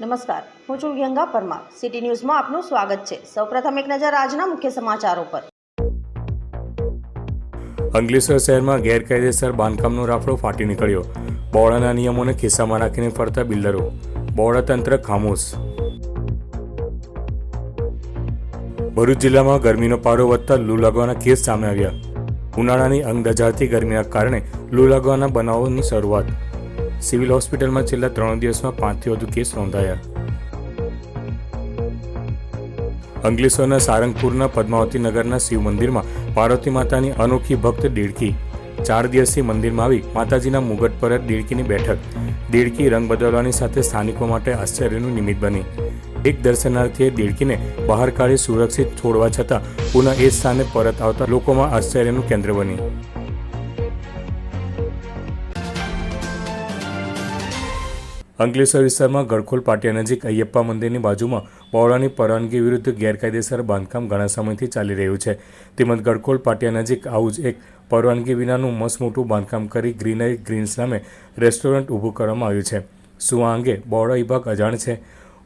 નમસ્કાર. હું છું ગંગા પરમાર. સિટી ન્યૂઝમાં આપનું સ્વાગત છે. સૌપ્રથમ એક નજર આજના મુખ્ય સમાચારો પર. અંકલેશ્વર શહેરમાં ગેરકાયદેસર બાંધકામનો રાફડો ફાટી નીકળ્યો. બોર્ડના નિયમોને ખિસ્સામાં રાખીને ફરતા બિલ્ડરો. બોર્ડ તંત્ર ખામોશ. ભરૂચ જિલ્લામાં ગરમીનો પારો વધતા લૂ લાગવાના કેસ સામે આવ્યા. ઉનાળાની અંગ દજાડતી ગરમીના કારણે લૂ લાગવાના બનાવોની શરૂઆત. સિવિલ હોસ્પિટલમાં છેલ્લા ત્રણ દિવસમાં પાંચથી વધુ કેસ નોંધાયા. અંગલેશ્વરના સારંગપુરના પદ્માવતી નગરના શિવ મંદિરમાં પાર્વતી માતાની અનોખી ભક્ત દેડકી. ચાર દિવસથી મંદિરમાં આવી માતાજીના મુગટ પર દેડકીની બેઠક. દેડકી રંગ બદલવાની સાથે સ્થાનિકો માટે આશ્ચર્યનું નિમિત્ત બની. એક દર્શનાર્થીએ દેડકીને બહાર કાઢી સુરક્ષિત છોડવા છતાં પુનઃ એ સ્થાને પરત આવતા લોકોમાં આશ્ચર્યનું કેન્દ્ર બની. અંકલેશ્વર વિસ્તારમાં ગળખોલ પાટિયા નજીક અયપ્પા મંદિરની બાજુમાં પૌરાની પરવાનગી વિરુદ્ધ ગેરકાયદેસર બાંધકામ ઘણા સમયથી ચાલી રહ્યું છે. તેમજ ગળખોલ પાટિયા નજીક આવું જ એક પરવાનગી વિનાનું મસ્ત મોટું બાંધકામ કરી ગ્રીનરી ગ્રીન્સ નામે રેસ્ટોરન્ટ ઊભું કરવામાં આવ્યું છે. શું આ અંગે બહોળા વિભાગ અજાણ છે?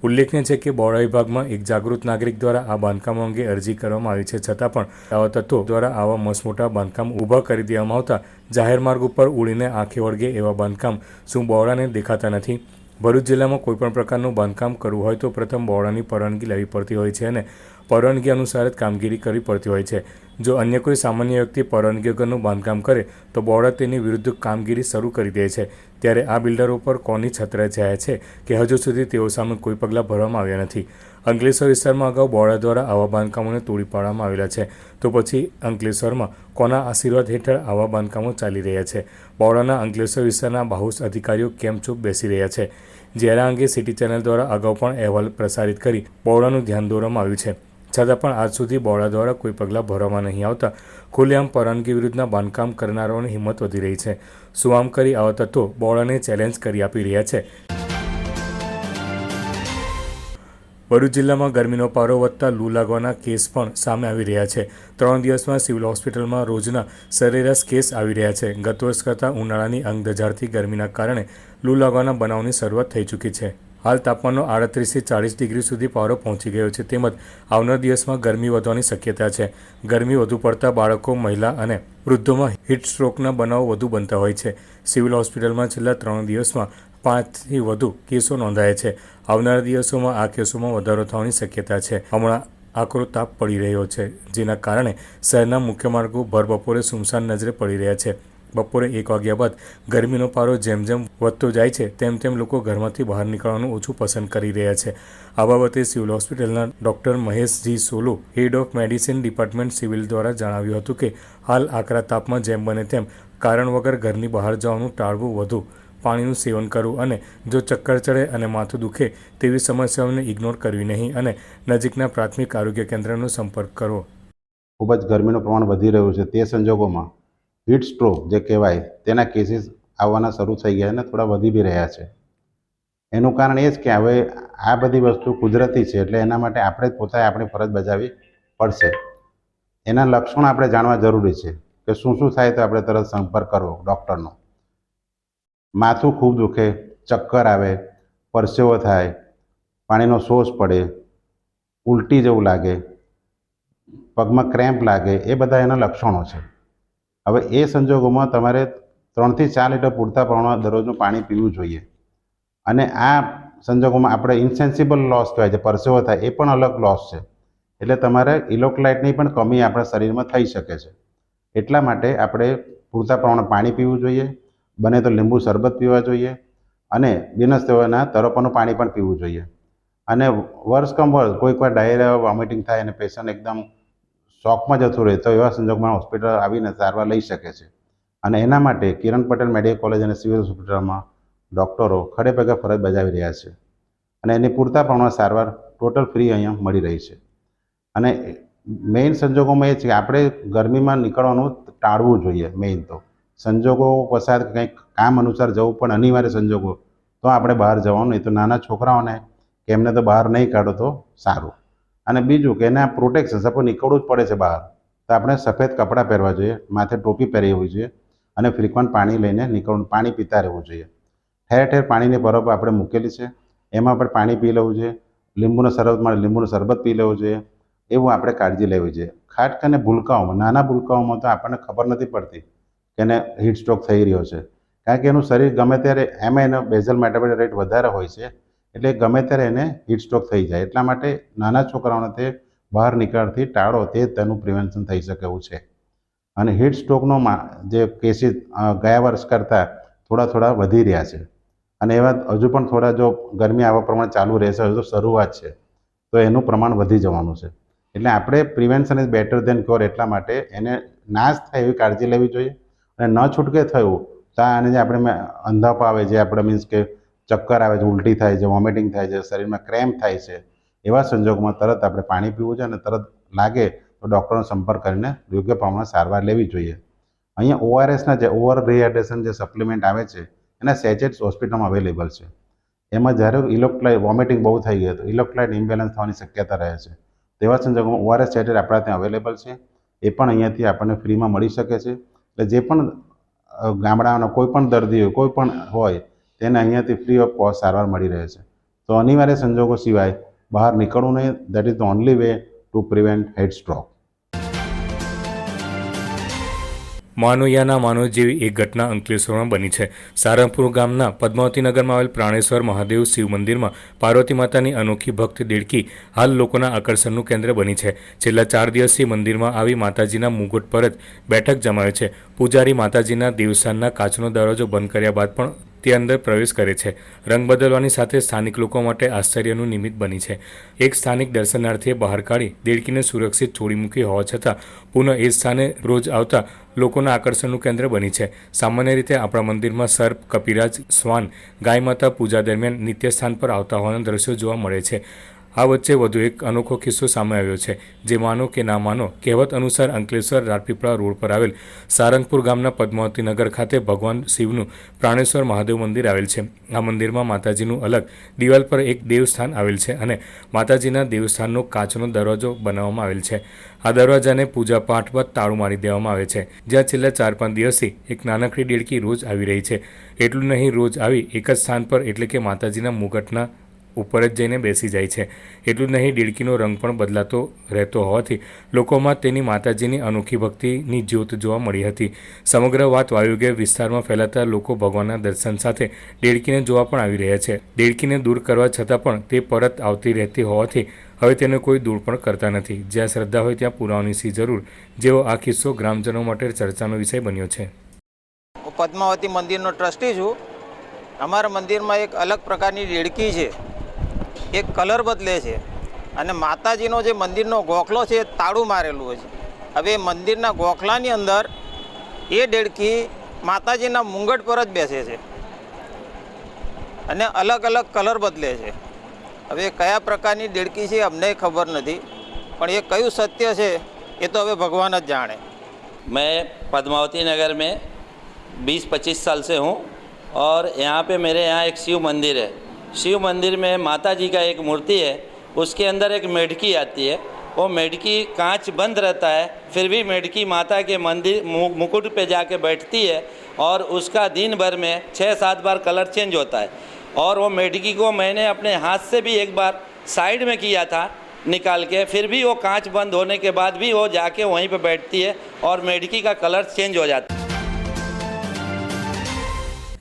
ઉલ્લેખનીય છે કે બહોળા વિભાગમાં એક જાગૃત નાગરિક દ્વારા આ બાંધકામ અંગે અરજી કરવામાં આવી છે. છતાં પણ આવા તત્વો દ્વારા આવા મસ્ત મોટા બાંધકામ ઊભા કરી દેવામાં આવતા જાહેર માર્ગ ઉપર ઉડીને આંખે વળગે એવા બાંધકામ શું બહોળાને દેખાતા નથી? ભરૂચ જિલ્લામાં કોઈપણ પ્રકારનું બાંધકામ કરવું હોય તો પ્રથમ બોર્ડની પરવાનગી લેવી પડતી હોય છે અને પરવાનગી અનુસાર જ કામગીરી કરવી પડતી હોય છે. જો અન્ય કોઈ સામાન્ય વ્યક્તિ પરવાનગી વગરનું બાંધકામ કરે, તો બોર્ડ તેની વિરુદ્ધ કામગીરી શરૂ કરી દે છે. ત્યારે આ બિલ્ડરો પર કોની છત્રછાયા છે કે હજુ સુધી તેઓ સામે કોઈ પગલાં ભરવામાં આવ્યા નથી. અંકલેશ્વર વિસ્તારમાં અગાઉ બોર્ડર દ્વારા આવા બાંધકામોને તોડી પાડવામાં આવેલા છે. તો પછી અંકલેશ્વરમાં કોના આશીર્વાદ હેઠળ આવા બાંધકામો ચાલી રહ્યા છે? બોર્ડરના અંકલેશ્વર વિસ્તારના બાહુસ અધિકારીઓ કેમ ચૂપ બેસી રહ્યા છે? જ્યારે અંગે સિટી ચેનલ દ્વારા અગાઉ પણ અહેવાલ પ્રસારિત કરી બોર્ડરનું ધ્યાન દોરવામાં આવ્યું છે. છતાં પણ આજ સુધી બોર્ડર દ્વારા કોઈ પગલાં ભરવામાં નહીં આવતા ખુલ્લેઆમ પરવાનગી વિરુદ્ધના બાંધકામ કરનારાઓની હિંમત વધી રહી છે. શું આમ કરી આવા તત્વો બોર્ડરને ચેલેન્જ કરી આપી રહ્યા છે? ભરૂચ જિલ્લામાં ગરમીનો પારો વધતા લૂ લાગવાના કેસ પણ સામે આવી રહ્યા છે. ત્રણ દિવસમાં સિવિલ હોસ્પિટલમાં રોજના સરેરાશ કેસ આવી રહ્યા છે. ગત વર્ષ કરતાં ઉનાળાની અંગ દજાડતી ગરમીના કારણે લૂ લાગવાના બનાવની શરૂઆત થઈ ચૂકી છે. હાલ તાપમાનનો આડત્રીસથી ચાળીસ ડિગ્રી સુધી પારો પહોંચી ગયો છે. તેમજ આવનાર દિવસમાં ગરમી વધવાની શક્યતા છે. ગરમી વધુ પડતા બાળકો, મહિલા અને વૃદ્ધોમાં હીટ સ્ટ્રોકના બનાવો વધુ બનતા હોય છે. સિવિલ હોસ્પિટલમાં છેલ્લા ત્રણ દિવસમાં પાંચથી વધુ કેસો નોંધાયા છે. આવનારા દિવસોમાં આ કેસોમાં વધારો થવાની શક્યતા છે. હમણાં આકરો તાપ પડી રહ્યો છે, જેના કારણે શહેરના મુખ્ય માર્ગો ભર બપોરે સુમસાન નજરે પડી રહ્યા છે. બપોરે એક વાગ્યા બાદ ગરમીનો પારો જેમ જેમ વધતો જાય છે, તેમ તેમ લોકો ઘરમાંથી બહાર નીકળવાનું ઓછું પસંદ કરી રહ્યા છે. આ બાબતે સિવિલ હોસ્પિટલના doctor Maheshji Solo, head of medicine department civil દ્વારા જણાવ્યું હતું કે, હાલ આકરા તાપમાં જેમ બને તેમ કારણ વગર ઘરની બહાર જવાનું ટાળવું વધુ પાણીનું સેવન કરવું અને જો ચક્કર ચડે અને માથું દુખે તેવી સમસ્યાઓને ઇગ્નોર કરવી નહીં અને નજીકના પ્રાથમિક આરોગ્ય કેન્દ્રનો સંપર્ક કરવો ખૂબ જ ગરમીનું પ્રમાણ વધી રહ્યું છે. તે સંજોગોમાં હીટ સ્ટ્રોક જે કહેવાય, તેના કેસીસ આવવાના શરૂ થઈ ગયા અને થોડા વધી બી રહ્યા છે. એનું કારણ એ જ કે હવે આ બધી વસ્તુ કુદરતી છે એટલે એના માટે આપણે જ પોતાએ આપણી ફરજ બજાવવી પડશે. એના લક્ષણો આપણે જાણવા જરૂરી છે કે શું શું થાય તો આપણે તરત સંપર્ક કરવો, ડૉક્ટરનો. માથું ખૂબ દુખે, ચક્કર આવે, પરસેવો થાય, પાણીનો સોસ પડે, ઉલટી જેવું લાગે, પગમાં ક્રેમ્પ લાગે, એ બધા એના લક્ષણો છે. હવે એ સંજોગોમાં તમારે ત્રણથી ચાર લીટર પૂરતા પ્રમાણમાં દરરોજનું પાણી પીવું જોઈએ. અને આ સંજોગોમાં આપણે ઇન્સેન્સિબલ લોસ કહેવાય છે, પરસેવો થાય, એ પણ અલગ લોસ છે. એટલે તમારે ઇલેક્ટ્રોલાઇટની પણ કમી આપણા શરીરમાં થઈ શકે છે. એટલા માટે આપણે પૂરતા પ્રમાણમાં પાણી પીવું જોઈએ બને તો લીંબુ શરબત પીવા જોઈએ અને બિનસ્તેવાના તરફનું પાણી પણ પીવું જોઈએ. અને વર્ષ કમ વર્ષ કોઈક વાર ડાયરિયા વોમિટિંગ થાય અને પેશન્ટ એકદમ શોકમાં જતું રહે તો એવા સંજોગમાં હોસ્પિટલ આવીને સારવાર લઈ શકે છે. અને એના માટે કિરણ પટેલ મેડિકલ કોલેજ અને સિવિલ હોસ્પિટલમાં ડૉક્ટરો ખડે પગે ફરજ બજાવી રહ્યા છે. અને એની પૂરતા પ્રમાણમાં સારવાર ટોટલ ફ્રી અહીંયા મળી રહી છે. અને મેઇન સંજોગોમાં એ છે કે આપણે ગરમીમાં નીકળવાનું ટાળવું જોઈએ મેઇન તો. સંજોગો વસાત કંઈક કામ અનુસાર જવું પણ અનિવાર્ય સંજોગો. તો આપણે બહાર જવાનું, નહીં તો નાના છોકરાઓને કે એમને તો બહાર નહીં કાઢો તો સારું. અને બીજું કે એના પ્રોટેક્શન સપોઝ નીકળવું જ પડે છે બહાર, તો આપણે સફેદ કપડાં પહેરવા જોઈએ, માથે ટોપી પહેરી હોવી જોઈએ અને ફ્રિકવન્ટ પાણી લઈને નીકળવું પાણી પીતા રહેવું જોઈએ. ઠેર ઠેર પાણીની બરફ આપણે મૂકેલી છે, એમાં આપણે પાણી પી લેવું જોઈએ, લીંબુનો શરબત મળે, લીંબુનું શરબત પી લેવું જોઈએ, એવું આપણે કાળજી લેવી જોઈએ. ખાસ અને ભૂલકાઓમાં, નાના ભૂલકાઓમાં તો આપણને ખબર નથી પડતી. કે એને હીટ સ્ટ્રોક થઈ રહ્યો છે. કારણ કે એનું શરીર ગમે ત્યારે એમ એનો બેઝલ મેટાબોલિક રેટ વધારે હોય છે, એટલે ગમે ત્યારે એને હીટ સ્ટ્રોક થઈ જાય. એટલા માટે નાના છોકરાઓને તે બહાર નીકળતી ટાળો, તે તેનું પ્રિવેન્શન થઈ શકે એવું છે. અને હીટ સ્ટ્રોકનો જે કેસીસ ગયા વર્ષ કરતાં થોડા થોડા વધી રહ્યા છે. અને એવા હજુ પણ થોડા જો ગરમી આવા પ્રમાણે ચાલુ રહેશે, હજુ શરૂઆત છે, તો એનું પ્રમાણ વધી જવાનું છે. એટલે આપણે prevention is better than cure એટલા માટે એને નાશ થાય એવી કાળજી લેવી જોઈએ. અને ન છૂટકે થયું, તો આને જે આપણે અંધાપ આવે જે આપણે મીન્સ કે ચક્કર આવે છે, ઉલટી થાય છે વોમિટિંગ થાય છે, શરીરમાં ક્રેમ્પ થાય છે, એવા સંજોગોમાં તરત આપણે પાણી પીવું છે અને તરત લાગે તો ડૉક્ટરનો સંપર્ક કરીને યોગ્ય પ્રમાણે સારવાર લેવી જોઈએ. અહીંયા ઓઆરએસના જે ઓવર રિહાઇડ્રેશન જે સપ્લિમેન્ટ આવે છે, એના સેચેટ્સ હોસ્પિટલમાં અવેલેબલ છે. એમાં જ્યારે ઇલેક્ટ્રોલાઇટ વોમિટિંગ બહુ થઈ ગયું તો ઇલેક્ટ્રોલાઇટ ઇમ્બેલેન્સ થવાની શક્યતા રહે છે. તેવા સંજોગોમાં ઓઆરએસ સેચેટ આપણા ત્યાં અવેલેબલ છે, એ પણ અહીંયાથી આપણને ફ્રીમાં મળી શકે છે. એટલે જે પણ ગામડાઓના કોઈ પણ દર્દી હોય કોઈ પણ હોય, તેને અહીંયાથી ફ્રી ઓફ કોસ્ટ સારવાર મળી રહે છે. તો અનિવાર્ય સંજોગો સિવાય બહાર નીકળવું નહીં. That is the only way to prevent head stroke માનોયાના માનો જેવી એક ઘટના અંકલેશ્વરમાં બની છે. સારંગપુર ગામના પદ્માવતી નગરમાં આવેલ પ્રાણેશ્વર મહાદેવ શિવ મંદિરમાં પાર્વતી માતાની અનોખી ભક્ત દેડકી હાલ લોકોના આકર્ષણનું કેન્દ્ર બની છે. છેલ્લા ચાર દિવસથી મંદિરમાં આવી માતાજીના મુગટ પર જ બેઠક જમાવે છે. પૂજારી માતાજીના દેવસ્થાનના કાચનો દરવાજો બંધ કર્યા બાદ પણ તે અંદર પ્રવેશ કરે છે. રંગ બદલવાની સાથે સ્થાનિક લોકો માટે આશ્ચર્યનું નિમિત્ત બની છે. એક સ્થાનિક દર્શનાર્થીએ બહાર કાઢી દેડકીને સુરક્ષિત છોડી મૂકી હોવા છતાં પુનઃ એ સ્થાને રોજ આવતા લોકોના આકર્ષણનું કેન્દ્ર બની છે. સામાન્ય રીતે આપણા મંદિરમાં સર્પ, કપિરાજ, શ્વાન, ગાય માતા પૂજા દરમિયાન નિત્ય સ્થાન પર આવતા હોવાના દ્રશ્યો જોવા મળે છે. આ વચ્ચે વધુ એક અનોખો કિસ્સો સામે આવ્યો છે, જે માનો કે ના માનો કહેવત અનુસાર અંકલેશ્વર રાજપીપળા રોડ પર આવેલ સારંગપુર ગામના પદ્માવતી નગર ખાતે ભગવાન શિવનું પ્રાણેશ્વર મહાદેવ મંદિર આવેલ છે. આ મંદિરમાં માતાજીનું અલગ દિવાલ પર એક દેવસ્થાન આવેલ છે અને માતાજીના દેવસ્થાનનો કાચનો દરવાજો બનાવવામાં આવેલ છે. આ દરવાજાને પૂજા પાઠ બાદ તાળું મારી દેવામાં આવે છે. જ્યાં છેલ્લા ચાર પાંચ દિવસથી એક નાનકડી દેડકી રોજ આવી રહી છે. એટલું નહીં, રોજ આવી એક જ સ્થાન પર એટલે કે માતાજીના મુગટના ઉપર જ જઈને બેસી જાય છે. એટલું જ નહીં દેડકીનો રંગ પણ બદલાતો રહેતો હોવાથી લોકોમાં તેની માતાજીની અનોખી ભક્તિની જ્યોત જોવા મળી હતી. સમગ્ર વાત વાયુગ્ય વિસ્તારમાં ફેલાતા લોકો ભગવાનના દર્શન સાથે દેડકીને જોવા પણ આવી રહ્યા છે. દેડકીને દૂર કરવા છતાં પણ તે પરત આવતી રહેતી હોવાથી હવે તેને કોઈ દૂર પણ કરતા નથી. જ્યાં શ્રદ્ધા હોય ત્યાં પુરાવાની સી જરૂર. જેવો આ કિસ્સો ગ્રામજનો માટે ચર્ચાનો વિષય બન્યો છે. હું પદ્માવતી મંદિરનો ટ્રસ્ટી છું. અમારા મંદિરમાં એક અલગ પ્રકારની દેડકી છે. એક કલર બદલે છે અને માતાજીનો જે મંદિરનો ગોખલો છે એ તાળું મારેલું હોય છે હવે એ મંદિરના ગોખલાની અંદર એ દેડકી માતાજીના મુંગટ પર જ બેસે છે અને અલગ અલગ કલર બદલે છે હવે કયા પ્રકારની દેડકી છે એ અમને ખબર નથી પણ એ કયું સત્ય છે એ તો હવે ભગવાન જ જાણે मैं पद्मावती नगर में 20-25 साल से हूँ और यहाँ पे मेरे यहाँ एक शिव मंदिर है शिव मंदिर में माता जी का एक मूर्ति है, उसके अंदर एक मेढकी आती है। वो मेढकी कांच बंद रहता है, फिर भी मेढकी माता के मंदिर मुकुट पे जाके बैठती है और उसका दिन भर में छः सात बार कलर चेंज होता है। और वो मेढकी को मैंने अपने हाथ से भी एक बार साइड में किया था निकाल के, फिर भी वो कांच बंद होने के बाद भी वो जाके वहीं पे बैठती है और मेढकी का कलर चेंज हो जाता है।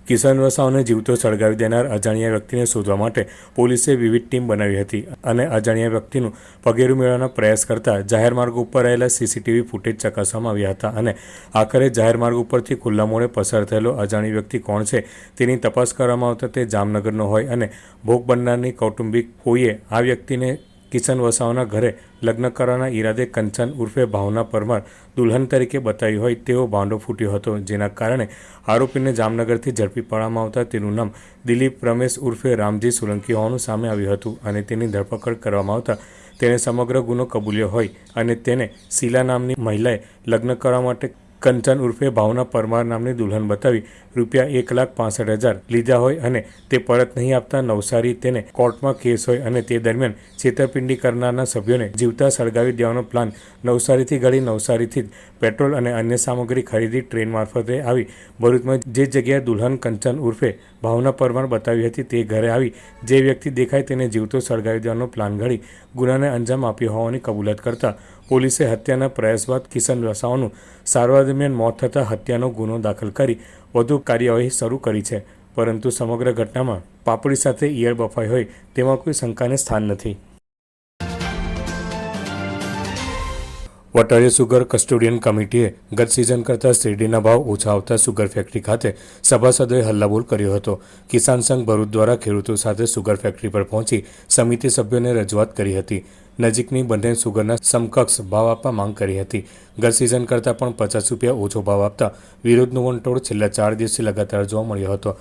કિશન વસાવાને જીવતો સળગાવી દેનાર અજાણ્યા વ્યક્તિને શોધવા માટે પોલીસે વિવિધ ટીમ બનાવી હતી અને અજાણ્યા વ્યક્તિનું પગેરું મેળવવાનો પ્રયાસ કરતા જાહેર માર્ગ ઉપર રહેલા સીસીટીવી ફૂટેજ ચકાસવામાં આવ્યા હતા અને આખરે જાહેર માર્ગ ઉપરથી ખુલ્લા મોડે પસાર થયેલો અજાણી વ્યક્તિ કોણ છે તેની તપાસ કરવામાં આવતા તે જામનગરનો હોય અને ભોગ બનનારની કૌટુંબિક કોઈએ આ વ્યક્તિને કિશન વસાવાના ઘરે લગ્ન કરવાના ઈરાદે કંચન ઉર્ફે ભાવના પરમાર દુલ્હન તરીકે બતાવી હોય તેવો ભાંડો ફૂટ્યો હતો, જેના કારણે આરોપીને જામનગરથી ઝડપી પાડવામાં આવતા તેનું નામ દિલીપ રમેશ ઉર્ફે રામજી સોલંકી હોવાનું સામે આવ્યું હતું અને તેની ધરપકડ કરવામાં આવતા તેણે સમગ્ર ગુનો કબૂલ્યો હોય અને તેને શીલા નામની મહિલાએ લગ્ન કરવા માટે કંચન ઉર્ફે ભાવના પરમાર નામની દુલ્હન બતાવી રૂપિયા એક લાખ પાસઠ હજાર લીધા હોય અને તે પરત નહીં આપતા નવસારી તેને કોર્ટમાં કેસ હોય અને તે દરમિયાન છેતરપિંડી કરનારના સભ્યોને જીવતા સળગાવી દેવાનો પ્લાન નવસારીથી ઘડી નવસારીથી જ પેટ્રોલ અને અન્ય સામગ્રી ખરીદી ટ્રેન મારફતે આવી ભરૂચમાં જે જગ્યાએ દુલ્હન કંચન ઉર્ફે ભાવના પરમાર બતાવી હતી તે ઘરે આવી જે વ્યક્તિ દેખાય તેને જીવતો સળગાવી દેવાનો પ્લાન ઘડી ગુનાને અંજામ આપ્યો હોવાની કબૂલાત કરતા પોલીસે હત્યાના પ્રયાસ બાદ કિશન વસાવાનું સારવાર દરમિયાન મોત થતાં હત્યાનો ગુનો દાખલ કરી વધુ કાર્યવાહી શરૂ કરી છે. પરંતુ સમગ્ર ઘટનામાં પાપડી સાથે ઈયળ બફાઈ હોય તેમાં કોઈ શંકાને સ્થાન નથી. વટાળી સુગર કસ્ટોડિયન કમિટીએ ગત સિઝન કરતાં શેરડીના ભાવ ઓછા આવતા સુગર ફેક્ટરી ખાતે સભાસદોએ હલ્લાબોલ કર્યો હતો. કિસાન સંઘ ભરૂચ દ્વારા ખેડૂતો સાથે સુગર ફેક્ટરી પર પહોંચી સમિતિ સભ્યોને રજૂઆત કરી હતી. નજીકની બંને સુગરના સમકક્ષ ભાવ આપવા માંગ કરી હતી. ગત સિઝન કરતાં પણ પચાસ રૂપિયા ઓછો ભાવ આપતા વિરોધનો વંટોળ છેલ્લા ચાર દિવસથી લગાતાર જોવા મળ્યો હતો.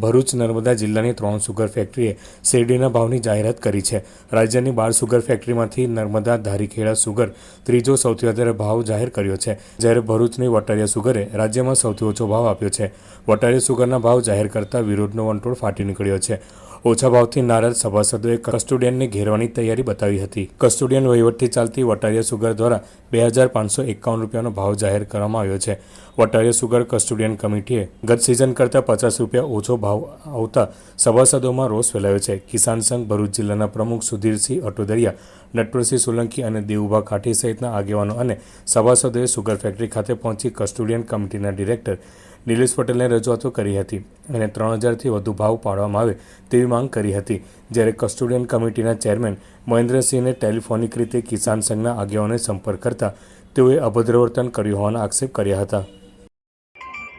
ભરૂચ નર્મદા જિલ્લાની ત્રણ સુગર ફેક્ટરીએ શેરડીના ભાવની જાહેરાત કરી છે. રાજ્યની બાર સુગર ફેક્ટરીમાંથી નર્મદા ધારીખેડા સુગર ત્રીજો સૌથી વધારે ભાવ જાહેર કર્યો છે. જ્યારે ભરૂચની વટારિયા સુગરે રાજ્યમાં સૌથી ઓછો ભાવ આપ્યો છે. વટારિયા સુગરના ભાવ જાહેર કરતા વિરોધનો વંટોળ ફાટી નીકળ્યો છે. ઓછા ભાવથી નારાજ સભાસદોએ કસ્ટોડિયનને ઘેરવાની તૈયારી બતાવી હતી. કસ્ટોડિયન વહીવટથી ચાલતી વટારિયા સુગર દ્વારા બે હજાર પાંચસો એકાવન રૂપિયાનો ભાવ જાહેર કરવામાં આવ્યો છે. વટારિયા સુગર કસ્ટોડિયન કમિટીએ ગત સિઝન કરતાં પચાસ રૂપિયા ઓછો ભાવ આવતા સભાસદોમાં રોષ ફેલાયો છે. કિસાન સંઘ ભરૂચ જિલ્લાના પ્રમુખ સુધીરસિંહ અટોદરિયા, નટવરસિંહ સોલંકી અને દેવુભા કાઠી સહિતના આગેવાનો અને સભાસદોએ સુગર ફેક્ટરી ખાતે પહોંચી કસ્ટોડિયન કમિટીના ડિરેક્ટર નિલેશ પટેલને રજૂઆતો કરી હતી અને ત્રણ હજારથી વધુ ભાવ પાડવામાં આવે તેવી માંગ કરી હતી. જ્યારે કસ્ટોડિયન કમિટીના ચેરમેન મહેન્દ્રસિંહને ટેલિફોનિક રીતે કિસાન સંઘના આગેવાનોને સંપર્ક કરતા તેઓએ અભદ્ર વર્તન કર્યું હોવાના આક્ષેપ કર્યા હતા.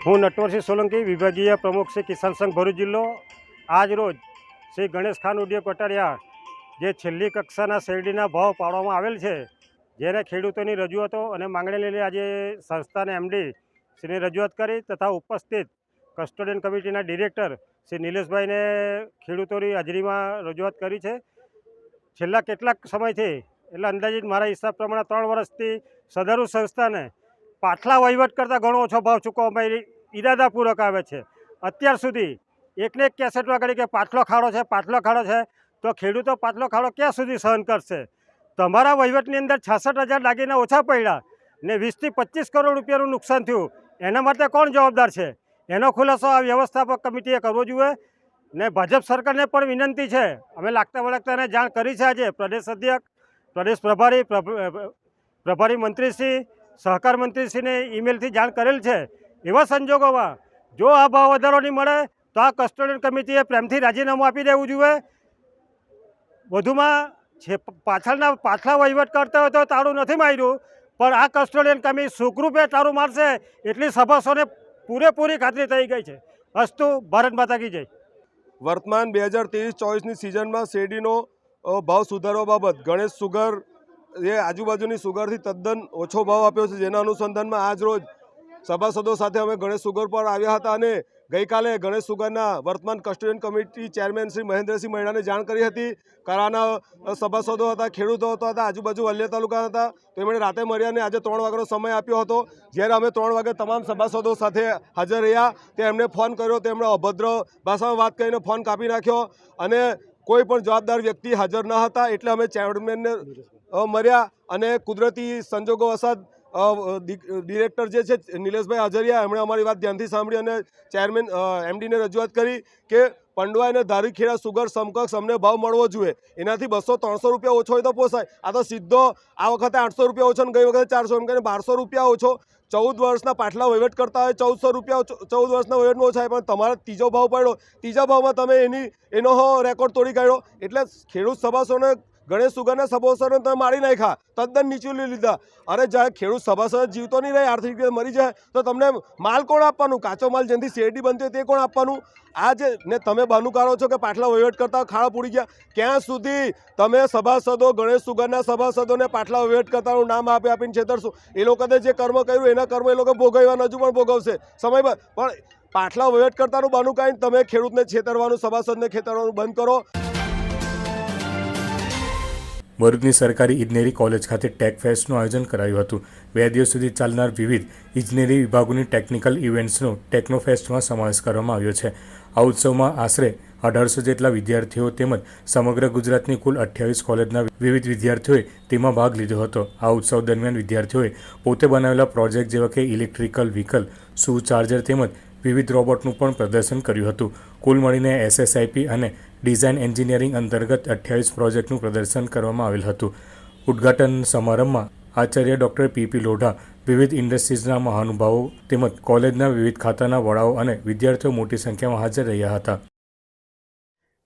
હું નટવરસિંહ સોલંકી, વિભાગીય પ્રમુખ શ્રી કિસાન સંઘ ભરૂચ જિલ્લો. આજ રોજ શ્રી ગણેશ ખાન ઉદ્યોગ કટારિયા જે છેલ્લી કક્ષાના શેરડીના ભાવ પાડવામાં આવેલ છે, જેને ખેડૂતોની રજૂઆતો અને માંગણી લઈને આજે સંસ્થાના એમડી શ્રીને રજૂઆત કરી તથા ઉપસ્થિત કસ્ટોડિયન કમિટીના ડિરેક્ટર શ્રી નિલેશભાઈને ખેડૂતોની હાજરીમાં રજૂઆત કરી છે. છેલ્લા કેટલાક સમયથી, એટલે અંદાજિત મારા હિસાબ પ્રમાણે ત્રણ વર્ષથી સદરુ સંસ્થાને પાછલા વહીવટ કરતાં ઘણો ઓછો ભાવ ચૂકવવામાં ઈરાદાપૂર્વક આવે છે. અત્યાર સુધી એકને એક કેસેટમાં કરી કે પાછલો ખાડો છે, પાછલો ખાડો છે, તો ખેડૂતો પાછલો ખાડો ક્યાં સુધી સહન કરશે? તમારા વહીવટની અંદર છાસઠ હજાર દાગીના ઓછા પડ્યા ને વીસથી પચીસ કરોડ રૂપિયાનું નુકસાન થયું. એના માટે કોણ જવાબદાર છે? એનો ખુલાસો આ વ્યવસ્થાપક કમિટીએ કરવો જોઈએ. ને ભાજપ સરકારને પણ વિનંતી છે. અમે લાગતા વળગતાને જાણ કરી છે આજે. પ્રદેશ અધ્યક્ષ, પ્રદેશ પ્રભારી પ્રભ- પ્રભારી મંત્રીશ્રી, સહકાર મંત્રીશ્રીને ઈમેલથી જાણ કરેલ છે. એવા સંજોગોમાં જો આ ભાવ વધારો નહીં મળે, તો આ કસ્ટોડિયન કમિટીએ પ્રેમથી રાજીનામું આપી દેવું જોઈએ. વધુમાં છે પાછળના પાછલા વહીવટ કરતા હોય તો તાળું નથી માર્યું. પણ આ કસ્ટોડિયન કમી સુખરૂપે ચાલુ મારશે, એટલી સભાસોને પૂરેપૂરી ખાતરી થઈ ગઈ છે. અસ્તુ, ભારત માતા કી જય. વર્તમાન બે હજાર ત્રેવીસ ચોવીસની સિઝનમાં શેરડીનો ભાવ સુધારવા બાબત ગણેશ સુગર, એ આજુબાજુની સુગરથી તદ્દન ઓછો ભાવ આપ્યો છે, જેના અનુસંધાનમાં આજ રોજ સભાસદો સાથે અમે ગણેશ સુગર પર આવ્યા હતા અને ગઈકાલે ગણેશ સુગરના વર્તમાન custodian committee chairman Shri Mahendrasinh મહિડાને જાણ કરી હતી. કરાના સભાસદો હતા, ખેડૂતો હતા, આજુબાજુ વલિયા તાલુકા હતા. તેમણે રાતે મર્યાને આજે ત્રણ વાગ્યાનો સમય આપ્યો હતો. જ્યારે અમે ત્રણ વાગે તમામ સભાસદો સાથે હાજર રહ્યા તે એમને ફોન કર્યો, તેમણે અભદ્ર ભાષામાં વાત કરીને ફોન કાપી નાખ્યો અને કોઈ પણ જવાબદાર વ્યક્તિ હાજર ન હતા. એટલે અમે ચેરમેનને મર્યા અને કુદરતી સંજોગો ડી- ડિરેક્ટર જે છે, નિલેશભાઈ હાજરિયા, એમણે અમારી વાત ધ્યાનથી સાંભળી અને ચેરમેન એમડીને રજૂઆત કરી કે પંડવા અને ધારીખેડા સુગર સમકક્ષ અમને ભાવ મળવો જોઈએ. એનાથી બસો ત્રણસો રૂપિયા ઓછો હોય તો પોસાય. આ તો સીધો આ વખતે આઠસો રૂપિયા ઓછો ને ગઈ વખતે ચારસો એમ કરીને બારસો રૂપિયા ઓછો. ચૌદ વર્ષના પાછલા વહીવટ કરતા હોય ચૌદસો રૂપિયા ચૌદ વર્ષના વહીવટનો ઓછા પણ તમારે ત્રીજો ભાવ પડ્યો. ત્રીજા ભાવમાં તમે એની, એનો હો રેકોર્ડ તોડી કાઢ્યો. એટલે ખેડૂત સભાસોને ગણેશ સુગરના સભાસદોને તમે મારી નાખ્યા. તદ્દન નીચું લીધા. અરે જ્યારે ખેડૂત સભાસદ જીવતો નહીં રહે, આર્થિક રીતે મરી જાય, તો તમને માલ કોણ આપવાનું? કાચો માલ જેનાથી શેરડી બનતી હોય તે કોણ આપવાનું? આ જે ને તમે બહાનું કાઢો છો કે પાટલા વહીવટ કરતા ખાડા પૂરી ગયા, ક્યાં સુધી તમે સભાસદો ગણેશ સુગરના સભાસદોને પાટલા વહીવટ કરતાનું નામ આપી આપીને છેતરશો? એ લોકોએ જે કર્મ કર્યું, એના કર્મ એ લોકો ભોગવવાના હજુ પણ ભોગવશે. સમય પણ પાટલા વહીવટ કરતાનું બાનું કાઢીને તમે ખેડૂતને છેતરવાનું સભાસદને ખેતરવાનું બંધ કરો. ભરૂચની સરકારી ઇજનેરી કોલેજ ખાતે ટેક ફેસ્ટનું આયોજન કરાયું હતું. બે દિવસ સુધી ચાલનાર વિવિધ ઇજનેરી વિભાગોની ટેકનિકલ ઇવેન્ટ્સનો ટેકનોફેસ્ટમાં સમાવેશ કરવામાં આવ્યો છે. આ ઉત્સવમાં આશરે અઢારસો જેટલા વિદ્યાર્થીઓ તેમજ સમગ્ર ગુજરાતની કુલ અઠ્યાવીસ કોલેજના વિવિધ વિદ્યાર્થીઓએ તેમાં ભાગ લીધો હતો. આ ઉત્સવ દરમિયાન વિદ્યાર્થીઓએ પોતે બનાવેલા પ્રોજેક્ટ જેવા કે ઇલેક્ટ્રિકલ વ્હીકલ શૂ ચાર્જર તેમજ વિવિધ રોબોટનું પણ પ્રદર્શન કર્યું હતું. કુલ મળીને એસએસઆઈપી અને ડિઝાઇન એન્જિનિયરિંગ અંતર્ગત અઠ્યાવીસ પ્રોજેક્ટનું પ્રદર્શન કરવામાં આવેલ હતું. ઉદ્ઘાટન સમારંભમાં આચાર્ય ડૉક્ટર પીપી લોઢા, વિવિધ ઇન્ડસ્ટ્રીઝના મહાનુભાવો તેમજ કોલેજના વિવિધ ખાતાના વડાઓ અને વિદ્યાર્થીઓ મોટી સંખ્યામાં હાજર રહ્યા હતા.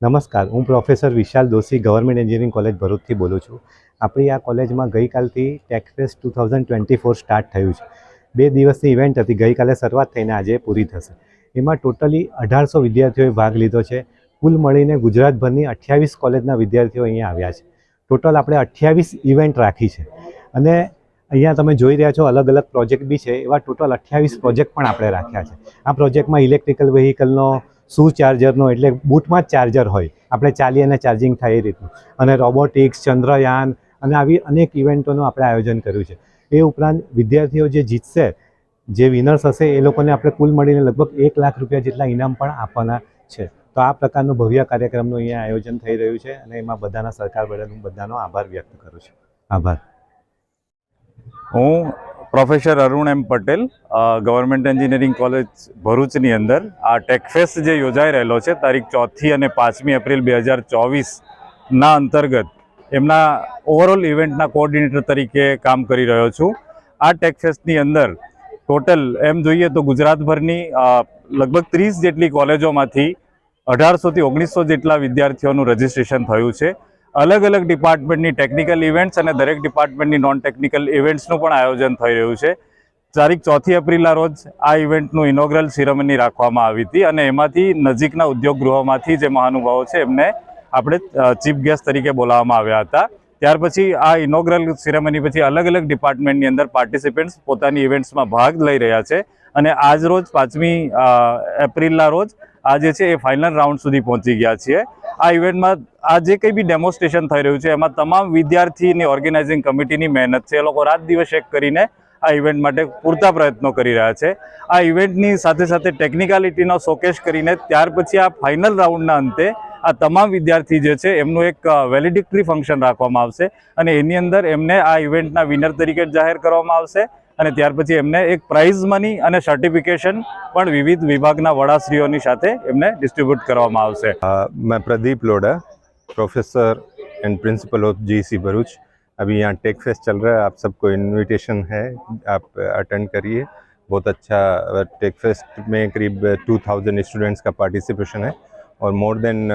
નમસ્કાર, હું professor Vishal Doshi, government engineering college ભરૂચથી બોલું છું. આપણી આ કોલેજમાં ગઈકાલથી tech fest two thousand twenty four start થયું છે. બે દિવસની ઇવેન્ટ હતી, ગઈકાલે શરૂઆત થઈને આજે પૂરી થશે. એમાં ટોટલી અઢારસો વિદ્યાર્થીઓએ ભાગ લીધો છે. કુલ મળીને ગુજરાતભરની અઠ્યાવીસ કોલેજના વિદ્યાર્થીઓ અહીંયા આવ્યા છે. ટોટલ આપણે અઠ્યાવીસ ઇવેન્ટ રાખી છે. અને અહીંયા તમે જોઈ રહ્યા છો અલગ અલગ પ્રોજેક્ટ બી છે. એવા ટોટલ અઠ્યાવીસ પ્રોજેક્ટ પણ આપણે રાખ્યા છે. આ પ્રોજેક્ટમાં ઇલેક્ટ્રિકલ વ્હીકલનો શું ચાર્જરનો એટલે બૂટમાં જ ચાર્જર હોય. આપણે ચાલી અને ચાર્જિંગ થાય એ રીતનું. અને રોબોટિક્સ ચંદ્રયાન અને આવી અનેક ઇવેન્ટોનું આપણે આયોજન કર્યું છે. એ ઉપરાંત વિદ્યાર્થીઓ જે જીતશે, જે વિનર્સ હશે, એ લોકોને આપણે કુલ મળીને લગભગ એક લાખ રૂપિયા જેટલા ઇનામ પણ આપવાના છે. તો આ પ્રકારનું ભવ્ય કાર્યક્રમનું અહીંયા આયોજન થઈ રહ્યું છે અને એમાં બધાના સરકાર બદલ હું બધાનો આભાર વ્યક્ત કરું છું. આભાર. હું professor Arun M Patel government engineering college ભરૂચની અંદર. આ ટેકફેસ્ટ જે યોજાઈ રહેલો છે તારીખ ચોથી અને પાંચમી એપ્રિલ બે હજાર ચોવીસના અંતર્ગત, એમના ઓવરઓલ ઇવેન્ટના કોઓર્ડિનેટર તરીકે કામ કરી રહ્યો છું. આ ટેકફેસ્ટની અંદર ટોટલ એમ જોઈએ તો ગુજરાતભરની લગભગ ત્રીસ જેટલી કોલેજોમાંથી અઢારસોથી ઓગણીસો જેટલા વિદ્યાર્થીઓનું રજિસ્ટ્રેશન થયું છે. અલગ અલગ ડિપાર્ટમેન્ટની ટેકનિકલ ઇવેન્ટ્સ અને દરેક ડિપાર્ટમેન્ટની નોન ટેકનિકલ ઇવેન્ટ્સનું પણ આયોજન થઈ રહ્યું છે. તારીખ ચોથી એપ્રિલના રોજ આ ઇવેન્ટનું ઇનોગ્રલ સિરેમની રાખવામાં આવી હતી અને એમાંથી નજીકના ઉદ્યોગ ગૃહોમાંથી જે મહાનુભાવો છે, એમને આપણે ચીફ ગેસ્ટ તરીકે બોલાવવામાં આવ્યા હતા. ત્યાર પછી આ ઇનોગ્રલ સિરેમની પછી અલગ અલગ ડિપાર્ટમેન્ટની અંદર પાર્ટિસિપન્ટ્સ પોતાની ઇવેન્ટ્સમાં ભાગ લઈ રહ્યા છે. અને આજ રોજ પાંચમી એપ્રિલના રોજ આ જે છે એ ફાઇનલ રાઉન્ડ સુધી પહોંચી ગયા છીએ. આ ઇવેન્ટમાં આ જે કંઈ બી ડેમોન્સ્ટ્રેશન થઈ રહ્યું છે, એમાં તમામ વિદ્યાર્થીની ઓર્ગેનાઇઝિંગ કમિટીની મહેનત છે. એ લોકો રાત દિવસ એક કરીને આ ઇવેન્ટ માટે પૂરતા પ્રયત્નો કરી રહ્યા છે. આ ઇવેન્ટની સાથે સાથે ટેકનિકાલિટીનો શોકેશ કરીને ત્યાર પછી આ ફાઇનલ રાઉન્ડના અંતે આ તમામ વિદ્યાર્થી જે છે, એમનું એક વેલિડિક્ટરી ફંક્શન રાખવામાં આવશે અને એની અંદર એમને આ ઇવેન્ટના વિનર તરીકે જાહેર કરવામાં આવશે. અને ત્યાર પછી એમને એક પ્રાઇઝ મની અને સર્ટિફિકેશન પણ વિવિધ વિભાગના વડાશ્રીઓની સાથે એમને ડિસ્ટ્રીબ્યુટ કરવામાં આવશે मैं Pradeep Lodha professor and principal of G Bharuch अभी यहाँ टेक फेस्ट चल रहा है आप सबको इनविटेशन है आप अटेंड करिए बहुत अच्छा टेक फेस्ट में करीब 2000 स्टूडेंट्स का पार्टिसिपेशन है और मोर देन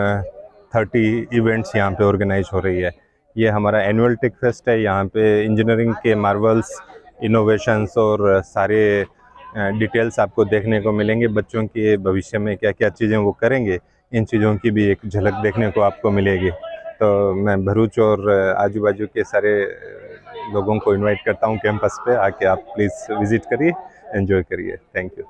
थर्टी इवेंट्स यहाँ पे ऑर्गेनाइज हो रही है ये हमारा एनुअल टेक फेस्ट है यहाँ पे इंजीनियरिंग के मार्वल्स इनोवेशंस और सारे डिटेल्स आपको देखने को मिलेंगे, बच्चों के भविष्य में क्या क्या चीज़ें वो करेंगे, इन चीज़ों की भी एक झलक देखने को आपको मिलेगी। तो मैं भरूच और आजू बाजू के सारे लोगों को इनवाइट करता हूँ कैंपस पे, आके आप प्लीज़ विज़िट करिए एंजॉय करिए। थैंक यू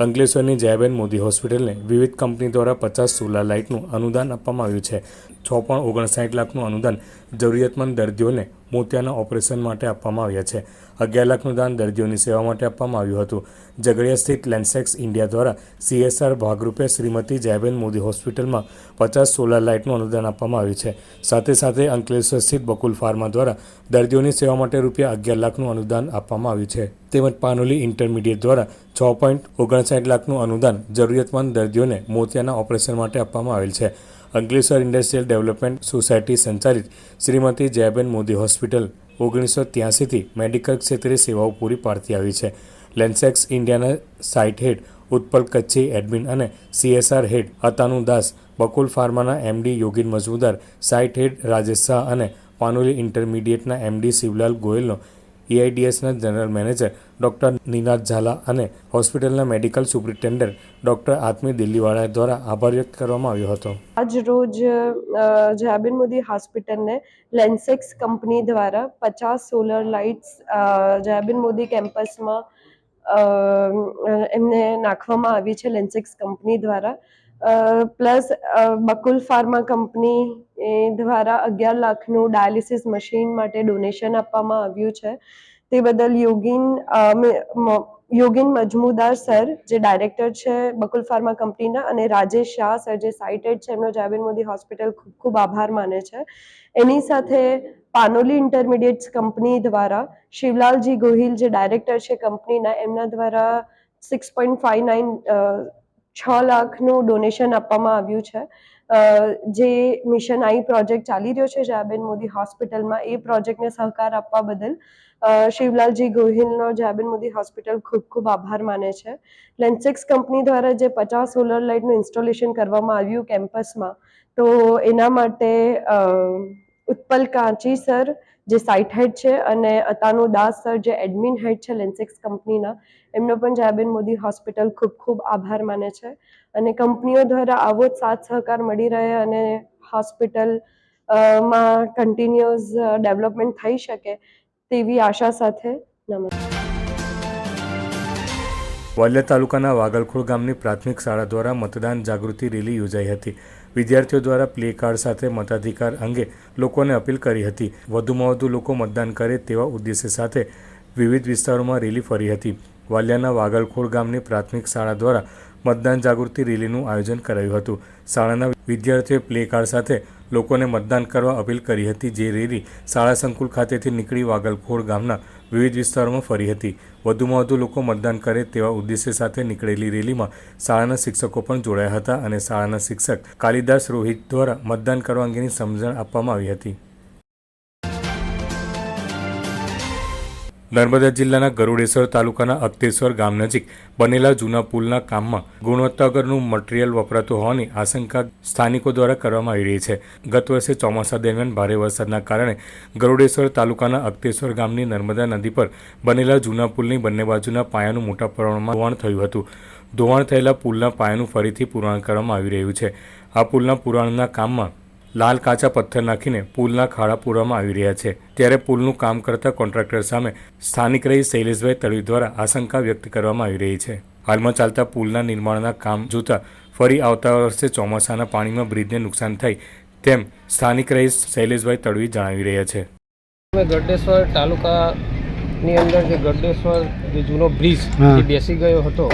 અંકલેશ્વરની જયાબેન મોદી હોસ્પિટલને વિવિધ કંપની દ્વારા પચાસ સોલાર લાઇટનું અનુદાન આપવામાં આવ્યું છે. છ પણ ઓગણસાઠ લાખનું અનુદાન જરૂરિયાતમંદ દર્દીઓને મોતિયાના ઓપરેશન માટે આપવામાં આવ્યા છે. અગિયાર લાખનું દાન દર્દીઓની સેવા માટે આપવામાં આવ્યું હતું. ઝઘડિયા સ્થિત લેન્સેક્સ ઇન્ડિયા દ્વારા સીએસઆર ભાગરૂપે શ્રીમતી જયબેન મોદી હોસ્પિટલમાં પચાસ સોલાર લાઇટનું અનુદાન આપવામાં આવ્યું છે. સાથે સાથે અંકલેશ્વર સ્થિત બકુલ ફાર્મા દ્વારા દર્દીઓની સેવા માટે રૂપિયા અગિયાર લાખનું અનુદાન આપવામાં આવ્યું છે. તેમજ પાનોલી ઇન્ટરમીડિયેટ દ્વારા છ પોઈન્ટ ઓગણસાઠ લાખનું અનુદાન જરૂરિયાતમંદ દર્દીઓને મોતિયાના ઓપરેશન માટે આપવામાં આવેલ છે. અંકલેશ્વર ઇન્ડસ્ટ્રીયલ ડેવલપમેન્ટ સોસાયટી સંચાલિત શ્રીમતી જયબેન મોદી હોસ્પિટલ ઓગણીસો ત્યાસીથી મેડિકલ ક્ષેત્રે સેવાઓ પૂરી પાડતી આવી છે. લેન્સેક્સ ઇન્ડિયાના site head Utpal Kachchhi, admin અને CSR head Atanu Das, Bakul ફાર્માના MD Yogin Majmudar, site head Rajesh Shah અને પાનોલી ઇન્ટરમીડિયેટના એમડી શિવલાલ ગોયલનો એઆઈડીએસના general manager doctor Ninad Jhala અને હોસ્પિટલના medical superintendent doctor Atmi Delhiwala દ્વારા આભાર વ્યક્ત કરવામાં આવ્યો હતો. આજ રોજ જયાબેન મોદી હોસ્પિટલને લેન્સેક્સ કંપની દ્વારા પચાસ સોલર લાઇટ્સ જયાબેન મોદી કેમ્પસમાં એમને નાખવામાં આવી છે લેન્સેક્સ કંપની દ્વારા. પ્લસ બકુલ ફાર્મા કંપની દ્વારા અગિયાર લાખનું ડાયાલિસિસ મશીન માટે ડોનેશન આપવામાં આવ્યું છે. તે બદલ યોગીન યોગિન મજમુદાર સર, જે ડાયરેક્ટર છે બકુલ ફાર્મા કંપનીના, અને રાજેશ શાહ સર, જે સાઇટેડ છે, એમનો જાબેન મોદી હોસ્પિટલ ખૂબ ખૂબ આભાર માને છે. એની સાથે પાનોલી ઇન્ટરમીડિયેટ્સ કંપની દ્વારા, શિવલાલજી ગોહિલ, જે ડાયરેક્ટર છે કંપનીના, એમના દ્વારા સિક્સ પોઈન્ટ ફાઇવ નાઇન છ લાખનું ડોનેશન આપવામાં આવ્યું છે. જે મિશન આઈ પ્રોજેક્ટ ચાલી રહ્યો છે જાબેન મોદી હોસ્પિટલમાં એ પ્રોજેક્ટને સહકાર આપવા બદલ શિવલાલજી ગોહિલનો જાબેન મોદી હોસ્પિટલ ખૂબ ખૂબ આભાર માને છે. લેન્સેક્સ કંપની દ્વારા જે પચાસ સોલર લાઇટનું ઇન્સ્ટોલેશન કરવામાં આવ્યું કેમ્પસમાં તો એના માટે ઉત્પલ કાંચી સર જે સાઇટ હેડ છે અને અતાનુ દાસ સર જે એડમિન હેડ છે લેન્સેક્સ કંપનીના એમનો પણ જયાબેન મોદી હોસ્પિટલ ખૂબ ખૂબ આભાર માને છે. અને કંપનીઓ દ્વારા આવો જ સાથ સહકાર મળી રહે અને હોસ્પિટલમાં કન્ટિન્યુઅસ ડેવલપમેન્ટ થઈ શકે તેવી આશા સાથે નમસ્કાર. વાલિયા તાલુકાના વાગલખોડ ગામની પ્રાથમિક શાળા દ્વારા મતદાન જાગૃતિ રેલી યોજાઈ હતી. વિદ્યાર્થીઓ દ્વારા પ્લે કાર્ડ સાથે મતાધિકાર અંગે લોકોને અપીલ કરી હતી. વધુમાં વધુ લોકો મતદાન કરે તેવા ઉદ્દેશ્ય સાથે વિવિધ વિસ્તારોમાં રેલી ફરી હતી. વાલિયાના વાગલખોડ ગામની પ્રાથમિક શાળા દ્વારા મતદાન જાગૃતિ રેલીનું આયોજન કરાયું હતું. શાળાના વિદ્યાર્થીઓએ પ્લે કાર્ડ સાથે લોકોને મતદાન કરવા અપીલ કરી હતી, જે રેલી શાળા સંકુલ ખાતેથી નીકળી વાગલખોડ ગામના વિવિધ વિસ્તારોમાં ફરી હતી. વધુમાં વધુ લોકો મતદાન કરે તેવા ઉદ્દેશ્ય સાથે નીકળેલી રેલીમાં શાળાના શિક્ષકો પણ જોડાયા હતા અને શાળાના શિક્ષક કાલિદાસ રોહિત દ્વારા મતદાન કરવા અંગેની સમજણ આપવામાં આવી હતી. નર્મદા જિલ્લાના ગરુડેશ્વર તાલુકાના અક્તેશ્વર ગામ નજીક બનેલા જૂના પુલના કામમાં ગુણવત્તાગરનું મટીરીયલ વપરાતું હોવાની આશંકા સ્થાનિકો દ્વારા કરવામાં આવી રહી છે. ગત વર્ષે ચોમાસા દરમિયાન ભારે વરસાદના કારણે ગરુડેશ્વર તાલુકાના અક્તેશ્વર ગામની નર્મદા નદી પર બનેલા જૂના પુલની બંને બાજુના પાયાનું મોટા પ્રમાણમાં ધોવાણ થયું હતું. ધોવાણ થયેલા પુલના પાયાનું ફરીથી પુરાણ કરવામાં આવી રહ્યું છે. આ પુલના પુરાણના કામમાં લાલ કાચા પથ્થર નાખીને પુલના ખાડા પૂરવામાં આવી રહ્યા છે. ત્યારે પુલનું કામ કરતા કોન્ટ્રાક્ટર સામે સ્થાનિક રહી શૈલેષભાઈ તળવી દ્વારા આશંકા વ્યક્ત કરવામાં આવી રહી છે. હાલમાં ચાલતા પુલના નિર્માણના કામ જોતા ફરી આવતા વર્ષે ચોમાસાના પાણીમાં બ્રિજને નુકસાન થાય તેમ સ્થાનિક રહીશ શૈલેષભાઈ તળવી જણાવી રહ્યા છે. અમે ગડેશ્વર તાલુકાની અંદર જે ગરડેશ્વર જે જૂનો બ્રિજ. જે બેસી ગયો હતો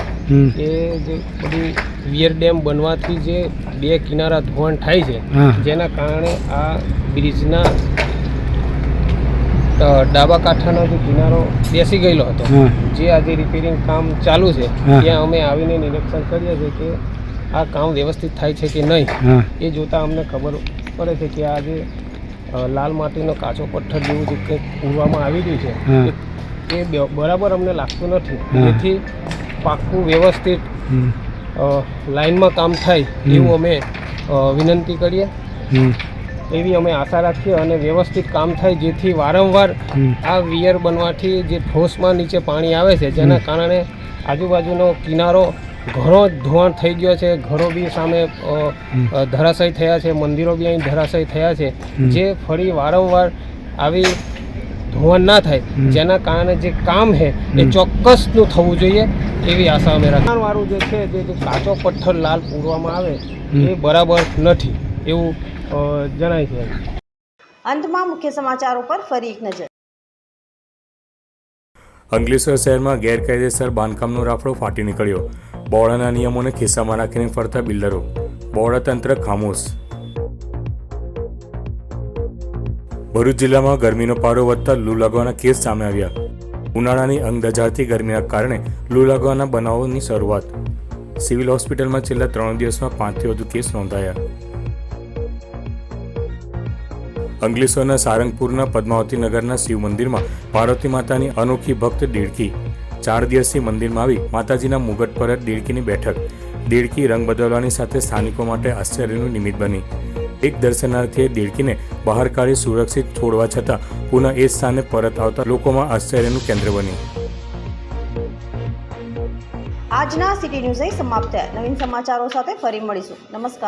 એ જે બધી વિયર ડેમ બનવાથી જે બે કિનારા ધોવાણ થાય છે જેના કારણે આ બ્રિજના ડાબા કાંઠાનો જે કિનારો બેસી ગયેલો હતો. જે આજે રિપેરિંગ કામ ચાલુ છે ત્યાં અમે આવીને નિરીક્ષણ કરીએ છીએ કે આ કામ વ્યવસ્થિત થાય છે કે નહીં. એ જોતાં અમને ખબર પડે છે કે આ જે અ, લાલ માટીનો કાચો પથ્થર જેવું જે કંઈક પૂરવામાં આવી રહ્યું છે એ- બરાબર અમને લાગતું નથી. તેથી પાકું પાક્કું વ્યવસ્થિત. લાઇનમાં કામ થાય એવું અમે વિનંતી કરીએ. એવી અમે આશા રાખીએ અને વ્યવસ્થિત કામ થાય જેથી વારંવાર આ વિયર બનવાથી જે ઠોસમાં નીચે પાણી આવે છે જેના કારણે આજુબાજુનો કિનારો ઘણો ધોવાણ થઈ ગયો છે ઘરો બી સામે ધરાશય થયા છે મંદિરો બી અહીં ધરાશય થયા છે. જે ફરી વારંવાર આવી ધોવાણ ના થાય જેના કારણે જે કામ છે એ. ચોક્કસનું થવું જોઈએ એવી આશા અમે રાખીએ. જે છે જે જે કાચો પથ્થર લાલ પૂરવામાં આવે એ બરાબર નથી એવું જણાય છે. અંતમાં મુખ્ય સમાચારો પર ફરી એક નજર. અંકલેશ્વર શહેરમાં ગેરકાયદેસર બાંધકામનો રાફડો ફાટી નીકળ્યો. બોર્ડાના નિયમોને ખિસ્સામાં રાખીને ફરતા બિલ્ડરો. બોળાતંત્ર તંત્ર ખામોશ. ભરૂચ જિલ્લામાં ગરમીનો પારો વધતા લૂ લાગવાના કેસ સામે આવ્યા. ઉનાળાની અંગ દજાડતી ગરમીના કારણે લૂ લાગવાના બનાવોની શરૂઆત. સિવિલ હોસ્પિટલમાં છેલ્લા ત્રણ દિવસમાં પાંચથી વધુ કેસ નોંધાયા. અંકલેશ્વરના સારંગપુરના પદ્માવતી નગરના શિવ મંદિરમાં પાર્વતી માતાની અનોખી ભક્ત દેડકી. ચાર દિવસથી મંદિરમાં આવી માતાજીના મુગટ પર દેડકીની બેઠક. દેડકી રંગ બદલવાની સાથે સ્થાનિકો માટે આશ્ચર્યનું નિમિત્ત બની. એક દર્શનાર્થીએ દેડકીને બહાર કાઢી સુરક્ષિત છોડવા છતાં પુનઃ એ સ્થાને પરત આવતા લોકોમાં આશ્ચર્યનું કેન્દ્ર બની આજના સિટી ન્યૂઝ સમાપ્ત. નવીન સમાચારો સાથે ફરી મળીશું. નમસ્કાર.